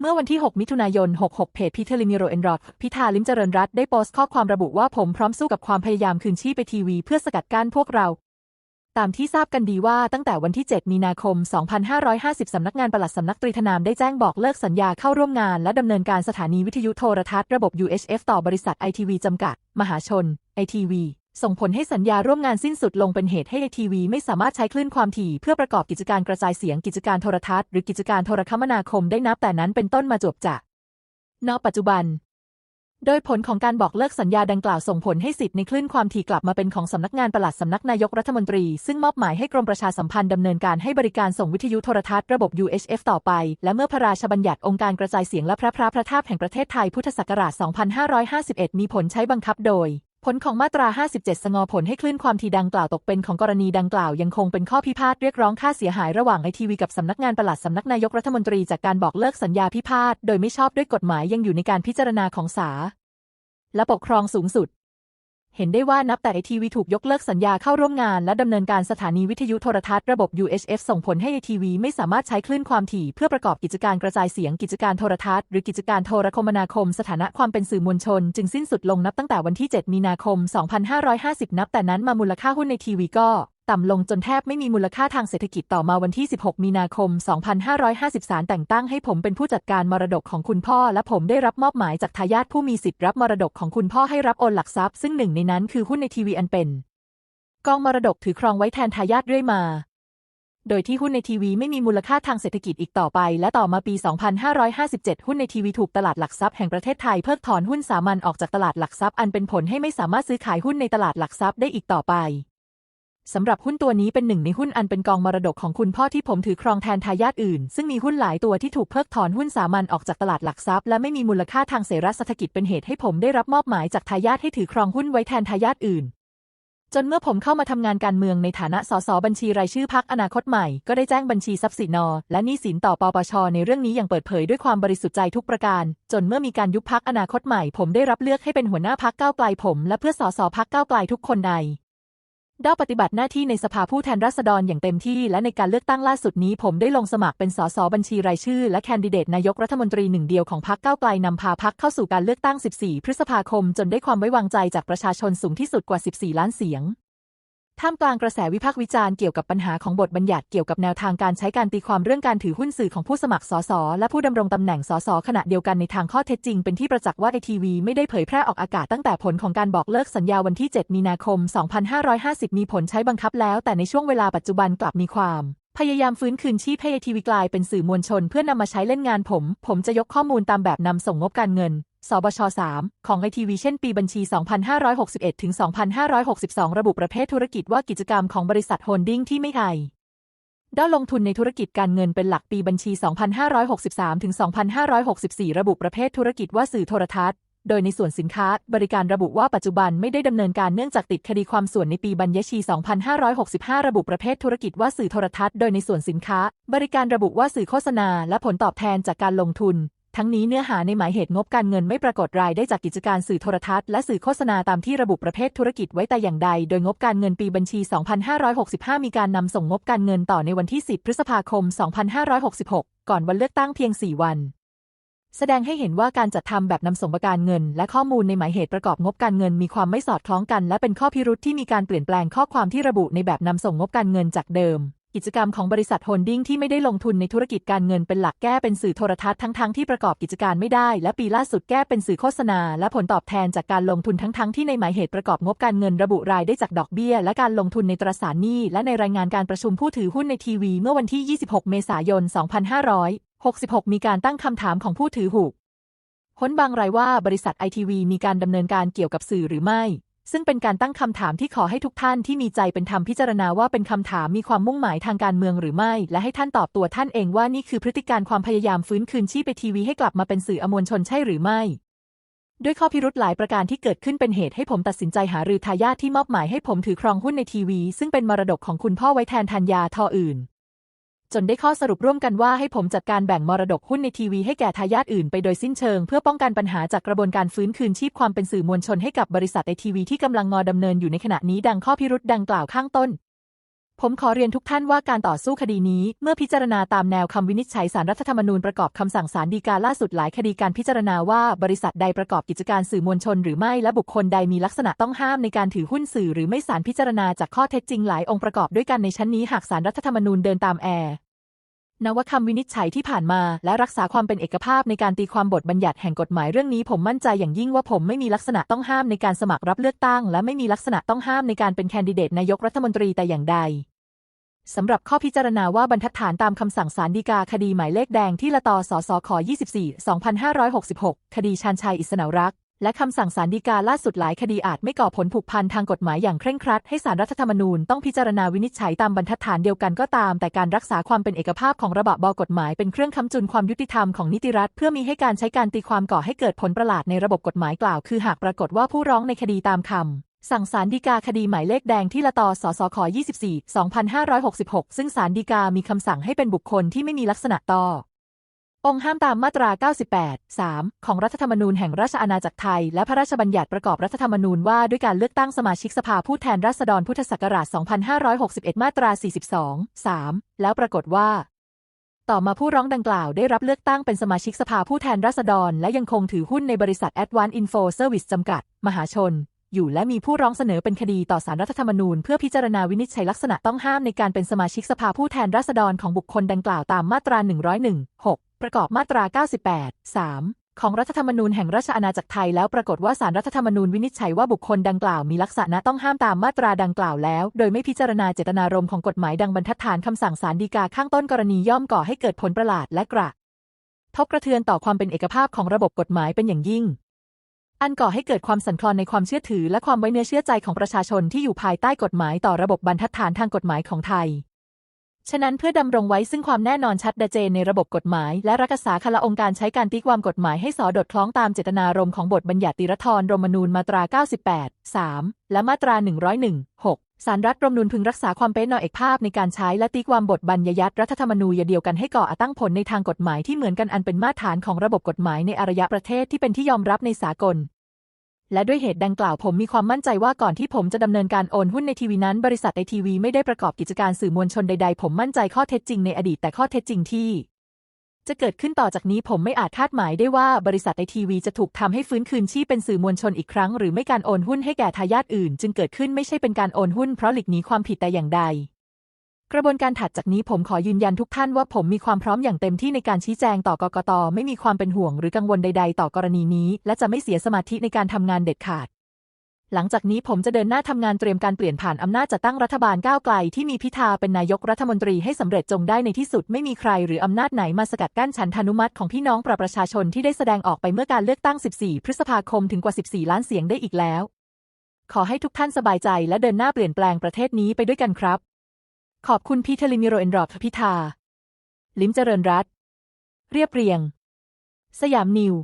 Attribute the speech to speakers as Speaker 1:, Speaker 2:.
Speaker 1: เมื่อวันที่ 6 มิถุนายน 66 เพจพีเทลิมิโรเอนรอดพิธาลิมเจริญรัตได้โพสต์ข้อความระบุว่าผมพร้อมสู้กับความพยายามคืนชีพไปทีวีเพื่อสกัดกั้นพวกเรา ตามที่ทราบกันดีว่าตั้งแต่วันที่ 7 มีนาคม 2550 สำนักงานปลัดสำนักตรีธนามได้แจ้งบอกเลิกสัญญาเข้าร่วมงาน และดำเนินการสถานีวิทยุโทรทัศน์ระบบ UHF ต่อบริษัทไอทีวีจำกัด มหาชนไอทีวี ส่งผลให้สัญญาร่วมงานสิ้นสุดลงเป็นเหตุให้ไอทีวีไม่สามารถใช้คลื่นความถี่เพื่อประกอบกิจการกระจายเสียงกิจการโทรทัศน์หรือกิจการโทรคมนาคมได้นับแต่นั้นเป็นต้นมาจวบจากปัจจุบัน โดยผลของการบอกเลิกสัญญาดังกล่าวส่งผลให้สิทธิ์ในคลื่นความถี่กลับมาเป็นของสำนักงานปลัดสำนักนายกรัฐมนตรี ซึ่งมอบหมายให้กรมประชาสัมพันธ์ดำเนินการให้บริการส่งวิทยุโทรทัศน์ระบบ UHF ต่อไป และเมื่อพระราชบัญญัติองค์การกระจายเสียงและพระพระพระทาบแห่งประเทศไทยพุทธศักราช 2551 มีผลใช้บังคับโดย ผลของมาตรา 57 สงอผลให้คลื่นความถี่ดังกล่าวตกเป็นของกรณีดังกล่าวยังคงเป็นข้อพิพาทเรียกร้องค่าเสียหายระหว่างไอทีวีกับสำนักงานปลัดสำนักนายกรัฐมนตรีจากการบอกเลิกสัญญาพิพาทโดยไม่ชอบด้วยกฎหมายยังอยู่ในการพิจารณาของศาลและปกครองสูงสุด เห็นได้ว่านับแต่ไอทีวีถูกยกเลิกสัญญาเข้าร่วมงาน และดำเนินการสถานีวิทยุโทรทัศน์ระบบ UHF ส่งผลให้ไอทีวีไม่สามารถใช้คลื่นความถี่เพื่อประกอบกิจการกระจายเสียงกิจการโทรทัศน์หรือกิจการโทรคมนาคม สถานะความเป็นสื่อมวลชน จึงสิ้นสุดลงนับตั้งแต่วันที่ 7 มีนาคม 2550 นับแต่นั้นมามูลค่าหุ้นในทีวีก็ ต่ำลงจนแทบไม่มีมูลค่าทางเศรษฐกิจต่อมาวันที่ 16 มีนาคม 2553 แต่งตั้งให้ผมเป็นผู้จัดการมรดกของคุณพ่อ และผมได้รับมอบหมายจากทายาทผู้มีสิทธิ์รับมรดกของคุณพ่อให้รับโอนหลักทรัพย์ซึ่งหนึ่งในนั้นคือหุ้นในทีวีอันเป็น กองมรดกถือครองไว้แทนทายาทเรื่อยมาโดยที่หุ้นในทีวีไม่มีมูลค่าทางเศรษฐกิจอีกต่อไป และต่อมาปี 2557 หุ้นในทีวีถูกตลาดหลักทรัพย์แห่งประเทศไทยเพิกถอนหุ้นสามัญออกจากตลาดหลักทรัพย์อันเป็นผลให้ไม่สามารถซื้อขายหุ้นในตลาดหลักทรัพย์ได้อีกต่อไป สำหรับหุ้นตัวนี้เป็นหนึ่งในหุ้นอันเป็นกองมรดกของคุณพ่อที่ผมถือครองแทนทายาทอื่น ซึ่งมีหุ้นหลายตัวที่ถูกเพิกถอนหุ้นสามัญออกจากตลาดหลักทรัพย์และไม่มีมูลค่าทางเสรษฐกิจเป็นเหตุให้ผมได้รับมอบหมายจากทายาทให้ถือครองหุ้นไว้แทนทายาทอื่น จนเมื่อผมเข้ามาทำงานการเมืองในฐานะสสบัญชีรายชื่อพักอนาคตใหม่ก็ได้แจ้งบัญชีทรัพย์สินนและหนี้สินต่อปปชในเรื่องนี้อย่างเปิดเผยด้วยความบริสุทธิ์ใจทุกประการ จนเมื่อมีการยุบพักอนาคตใหม่ ผมได้รับเลือกให้เป็นหัวหน้าพักก้าวไกลผม และเพื่อสสพักก้าวไกลทุกคนใน ได้ปฏิบัติหน้าที่ในสภาผู้แทนราษฎรอย่างเต็มที่และในการเลือกตั้งล่าสุดนี้ ผมได้ลงสมัครเป็นสสบัญชีรายชื่อ และแคนดิเดตนายกรัฐมนตรีหนึ่งเดียวของพรรคก้าวไกลนำพาพรรคเข้าสู่การเลือกตั้ง 14 พฤษภาคม จนได้ความไว้วางใจจากประชาชนสูงที่สุดกว่า 14 ล้านเสียง ท่ามกลางกระแสวิพากษ์วิจารณ์เกี่ยวกับปัญหาของบทบัญญัติเกี่ยวกับแนวทางการใช้การตีความเรื่องการถือหุ้นสื่อของผู้สมัครสสและผู้ดำรงตำแหน่งสสขณะเดียวกันในทางข้อเท็จจริงเป็นที่ประจักษ์ว่าไอทีวีไม่ได้เผยแพร่ออกอากาศตั้งแต่ผลของการบอกเลิกสัญญาวันที่ 7 มีนาคม 2550 มีผลใช้บังคับแล้ว แต่ในช่วงเวลาปัจจุบันกลับมีความ พยายามฟื้นคืนชีพให้ไอทีวีกลายเป็นสื่อมวลชน เพื่อนำมาใช้เล่นงานผม ผมจะยกข้อมูลตามแบบนำส่งงบการเงิน สบช 3 ของไอทีวีเช่นปีบัญชี 2561 ถึง 2562 ระบุประเภทธุรกิจว่ากิจกรรมของบริษัทโฮลดิ้งที่ไม่ไทยด้ลงทุนในธุรกิจการเงินเป็นหลักปีบัญชี 2563 ถึง 2564 ระบุประเภทธุรกิจว่าสื่อโทรทัศน์ โดยในส่วนสินค้า บริการระบุว่าปัจจุบันไม่ได้ดำเนินการเนื่องจากติดคดีความส่วนในปีบัญชี 2565 ระบุประเภทธุรกิจว่าสื่อโทรทัศน์ โดยในส่วนสินค้า บริการระบุว่าสื่อโฆษณา และผลตอบแทนจากการลงทุน ทั้งนี้เนื้อหาในหมายเหตุงบการเงินไม่ปรากฏรายได้จากกิจการสื่อโทรทัศน์และสื่อโฆษณาตามที่ระบุประเภทธุรกิจไว้แต่อย่างใด โดยงบการเงินปีบัญชี 2565 มีการนำส่งงบการเงินต่อในวันที่ 10 พฤษภาคม 2566 ก่อนวันเลือกตั้งเพียง 4 วันแสดงให้เห็นว่าการจัดทำแบบนำส่งประการเงิน และข้อมูลในหมายเหตุประกอบงบการเงิน มีความไม่สอดคล้องกัน และเป็นข้อพิรุธที่มีการเปลี่ยนแปลงข้อความที่ระบุในแบบนำส่งงบการเงินจากเดิม กิจกรรมของบริษัทโฮลดิ้งที่ไม่ได้ลงทุนในธุรกิจการเงินเป็นหลักแก้เป็นสื่อโทรทัศน์ทั้งๆทที่ประกอบกิจการไม่ได้ และปีล่าสุดแก้เป็นสื่อโฆษณา และผลตอบแทนจากการลงทุนทั้งๆทที่ในหมายเหตุประกอบงบการเงินระบุรายได้จากดอกเบี้ย และการลงทุนในตราสารหนี้และในรายงานการประชุมผู้ถือหุ้นในทีวีเมื่อวันที่ 26 เมษายน 2566 มีการตั้งคำถามของผู้ถือหุ้นค้นบางรายว่าบริษัทไอทีวีมีการดำเนินการเกี่ยวกับสื่อหรือไม่ ซึ่งเป็นการตั้งคำถามที่ขอให้ทุกท่านที่มีใจเป็นธรรมพิจารณาว่าเป็นคำถามมีความมุ่งหมายทางการเมืองหรือไม่ และให้ท่านตอบตัวท่านเองว่านี่คือพฤติการความพยายามฟื้นคืนชีพไปทีวีให้กลับมาเป็นสื่ออมวลชนใช่หรือไม่ ด้วยข้อพิรุธหลายประการที่เกิดขึ้นเป็นเหตุให้ผมตัดสินใจหารือทายาทที่มอบหมายให้ผมถือครองหุ้นในทีวี ซึ่งเป็นมรดกของคุณพ่อไว้แทนธัญญาทออื่น จนได้ข้อสรุปร่วมกันว่าให้ผมจัดการแบ่งมรดกหุ้นในทีวีให้แก่ทายาทอื่นไปโดยสิ้นเชิง เพื่อป้องกันปัญหาจากกระบวนการฟื้นคืนชีพความเป็นสื่อมวลชนให้กับบริษัทไอทีวีที่กำลังงอดำเนินอยู่ในขณะนี้ดังข้อพิรุษดังกล่าวข้างต้น ผมขอเรียนทุกท่านว่าการต่อสู้คดีนี้ เมื่อพิจารณาตามแนวคำวินิจฉัยสารรัฐธรรมนูญประกอบคำสั่งศาลฎีกาล่าสุดหลายคดีการพิจารณาว่าบริษัทใดประกอบกิจการสื่อมวลชน หรือไม่และบุคคลใดมีลักษณะต้องห้ามในการถือหุ้นสื่อหรือไม่สารพิจารณาจากข้อเท็จจริงหลายองค์ประกอบด้วยกันในชั้นนี้หากสารรัฐธรรมนูญเดินตามแอร์ นวคำวินิจฉัยที่ผ่านมา และรักษาความเป็นเอกภาพในการตีความบทบัญญัติแห่งกฎหมายเรื่องนี้ผมมั่นใจอย่างยิ่งว่าผมไม่มีลักษณะต้องห้ามในการสมัครรับเลือกตั้ง และไม่มีลักษณะต้องห้ามในการเป็นแคนดิเดตนายกรัฐมนตรีแต่อย่างใดสำหรับข้อพิจารณาว่าบรรทัดฐานตามคำสั่งศาลฎีกาคดีหมายเลขแดงที่ละตอสสขอ24 2566 คดีชานชัยอิสนารักษ์ และคำสั่งศาลฎีกาล่าสุดหลายคดีอาจไม่ก่อผลผูกพันทางกฎหมายอย่างเคร่งครัดให้สารรัฐธรรมนูญต้องพิจารณาวินิจฉัยตามบรรทัดฐานเดียวกันก็ตาม แต่การรักษาความเป็นเอกภาพของระบบบกฎหมายเป็นเครื่องค้ำจุนความยุติธรรมของนิติรัฐเพื่อมีให้การใช้การตีความก่อให้เกิดผลประหลาดในระบบกฎหมายกล่าว คือหากปรากฏว่าผู้ร้องในคดีตามคำสั่งศาลฎีกาคดีหมายเลขแดงที่ละตอสสข24 2566 ซึ่งศาลฎีกามีคำสั่งให้เป็นบุคคลที่ไม่มีลักษณะต่อ องค์ห้ามตามมาตรา 98 3 ของรัฐธรรมนูญแห่งราชอาณาจักรไทย และพระราชบัญญัติประกอบรัฐธรรมนูญว่าด้วยการเลือกตั้งสมาชิกสภาผู้แทนราษฎรพุทธศักราช 2561 มาตรา 42 3 แล้วปรากฏว่า ต่อมาผู้ร้องดังกล่าวได้รับเลือกตั้งเป็นสมาชิกสภาผู้แทนราษฎร และยังคงถือหุ้นในบริษัท Advance Info Service จำกัด มหาชน อยู่และมีผู้ร้องเสนอเป็นคดีต่อสารรัฐธรรมนูญเพื่อพิจารณาวินิจฉัยลักษณะต้องห้ามในการเป็นสมาชิกสภาผู้แทนราษฎรของบุคคลดังกล่าวตามมาตรา 101 6 ประกอบมาตรา 98 3 ของรัฐธรรมนูญแห่งราชอาณาจักรไทยแล้วปรากฏว่าสารรัฐธรรมนูญวินิจฉัยว่าบุคคลดังกล่าวมีลักษณะต้องห้ามตามมาตราดังกล่าวแล้ว โดยไม่พิจารณาเจตนารมณ์ของกฎหมายดังบรรทัดฐานคำสั่งศาลฎีกาข้างต้นกรณีย่อมก่อให้เกิดผลประหลาดและกระทบกระเทือนต่อความเป็นเอกภาพของระบบกฎหมายเป็นอย่างยิ่ง อันก่อให้เกิดความสั่นคลอนในความเชื่อถือและความไว้เนื้อเชื่อใจของประชาชนที่อยู่ภายใต้กฎหมายต่อระบบบรรทัดฐานทางกฎหมายของไทย ฉะนั้นเพื่อดำรงไว้ซึ่งความแน่นอนชัดเจนในระบบกฎหมาย และรักษาคละองค์การใช้การตีความกฎหมายให้สอดดคล้องตามเจตนารมณ์ของบทบัญญัติรัฐธรรมนูญมาตรา 98 3 และมาตรา 101 6สารรัฐธรรมนูญพึงรักษาความเป็นนอเอกภาพในการใช้และตีความบทบัญญัติรัฐธรรมนูญเดียวกันให้ก่อตั้งผลในทางกฎหมายที่เหมือนกันอันเป็นมาตรฐานของระบบกฎหมายในอารยประเทศที่เป็นที่ยอมรับในสากล และด้วยเหตุดังกล่าวผมมีความมั่นใจว่าก่อนที่ผมจะดำเนินการโอนหุ้นในทีวีนั้น บริษัทไอทีวีไม่ได้ประกอบกิจการสื่อมวลชนใดๆ ผมมั่นใจข้อเท็จจริงในอดีตแต่ข้อเท็จจริงที่ จะเกิดขึ้นต่อจากนี้ผมไม่อาจคาดหมายได้ว่าบริษัทไอทีวีจะถูกทำให้ฟื้นคืนชีพเป็นสื่อมวลชนอีกครั้ง หรือไม่การโอนหุ้นให้แก่ทายาทอื่น จึงเกิดขึ้นไม่ใช่เป็นการโอนหุ้นเพราะหลีกหนีความผิดแต่อย่างใด กระบวนการถัดจากนี้ผมขอยืนยันทุกท่านว่าผมมีความพร้อมอย่างเต็มที่ในการชี้แจงต่อกกตไม่มีความเป็นห่วงหรือกังวลใด ๆ ต่อกรณีนี้ และจะไม่เสียสมาธิในการทำงานเด็ดขาด หลังจากนี้ผมจะเดินหน้าทำงานเตรียมการเปลี่ยนผ่านอำนาจจัดตั้งรัฐบาลก้าวไกลที่มีพิธาเป็นนายกรัฐมนตรีให้สำเร็จจงได้ในที่สุดไม่มีใครหรืออำนาจไหนมาสกัดกั้นฉันทานุมัติของพี่น้องประประชาชนที่ได้แสดงออกไปเมื่อการเลือกตั้ง 14 พฤษภาคมถึงกว่า 14 ล้านเสียงได้อีกแล้ว ขอให้ทุกท่านสบายใจและเดินหน้าเปลี่ยนแปลงประเทศนี้ไปด้วยกันครับ ขอบคุณพี่เทลิมิโรเอนรอดพิธา ลิมเจริญรัตเรียบเรียง สยามนิว